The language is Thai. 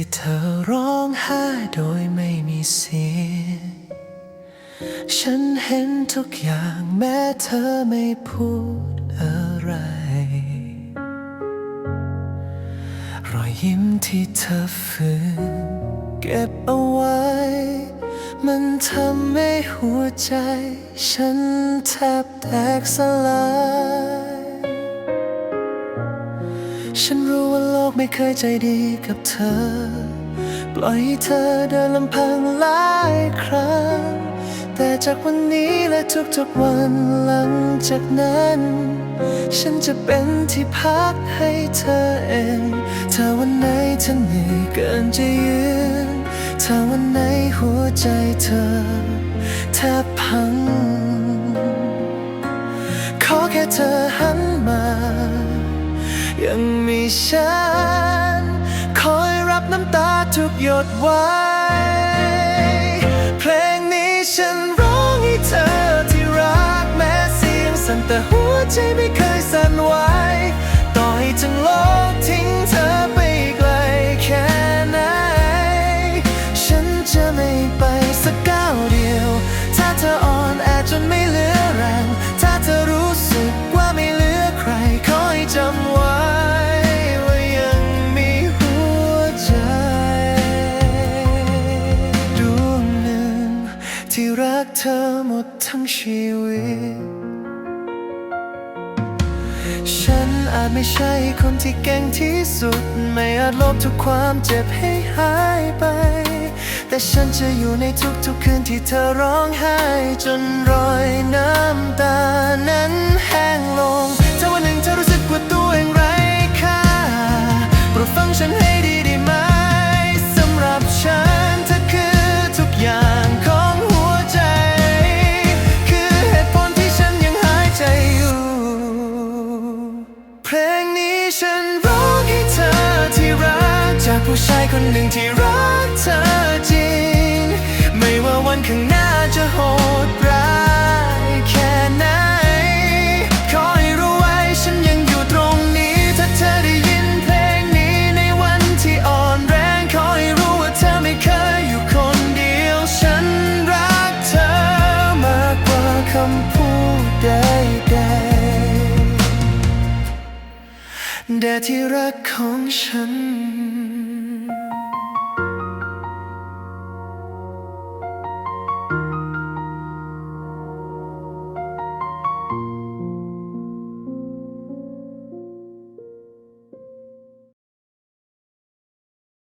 ที่เธอร้องไห้โดยไม่มีเสียง ฉันเห็นทุกอย่างแม้เธอไม่พูดอะไร รอยยิ้มที่เธอฝืนเก็บเอาไว้ มันทำให้หัวใจ ฉันแทบแตกสลาย ฉันรู้ว่าโลกไม่เคยใจดีกับเธอ ปล่อยให้เธอเดินลำพังหลายครั้ง แต่จากวันนี้และทุกๆวันหลังจากนั้น ฉันจะเป็นที่พักให้เธอเอง ถ้าวันไหนเธอเหนื่อยเกินจะยืน ถ้าวันไหนหัวใจเธอแทบพัง มีฉัน คอยรับน้ำตาทุกหยดไว้ เพลงนี้ฉันร้องให้เธอที่รักแม้เสียงสั่นแต่หัวใจไม่เคยสั่นไหวต่อให้ทั้งโลกทิ้งเธอ ที่รักเธอหมดทั้งชีวิต ฉันอาจไม่ใช่คนที่เก่งที่สุด ไม่อาจลบทุกความเจ็บให้หายไป แต่ฉันจะอยู่ในทุกๆคืนที่เธอร้องไห้ จนรอยน้ำตานั้นแห้งลงถ้าวันหนึ่งเธอรู้สึกว่าตัวเองไร้ค่าโปรดฟังฉันให้ดี งนี้ฉันร้องให้เธอที่รัก จากผู้ชายคนหนึ่งที่รักเธอจริง ไม่ว่าวันข้างหน้าจะโหดร้ายแค่ไหน ขอให้รู้ไว้ฉันยังอยู่ตรงนี้ ถ้าเธอได้ยินเพลงนี้ในวันที่อ่อนแรง ขอให้รู้ว่าเธอไม่เคยอยู่คนเดียว ฉันรักเธอมากกว่าคำพูดใด แด่ที่รักของฉัน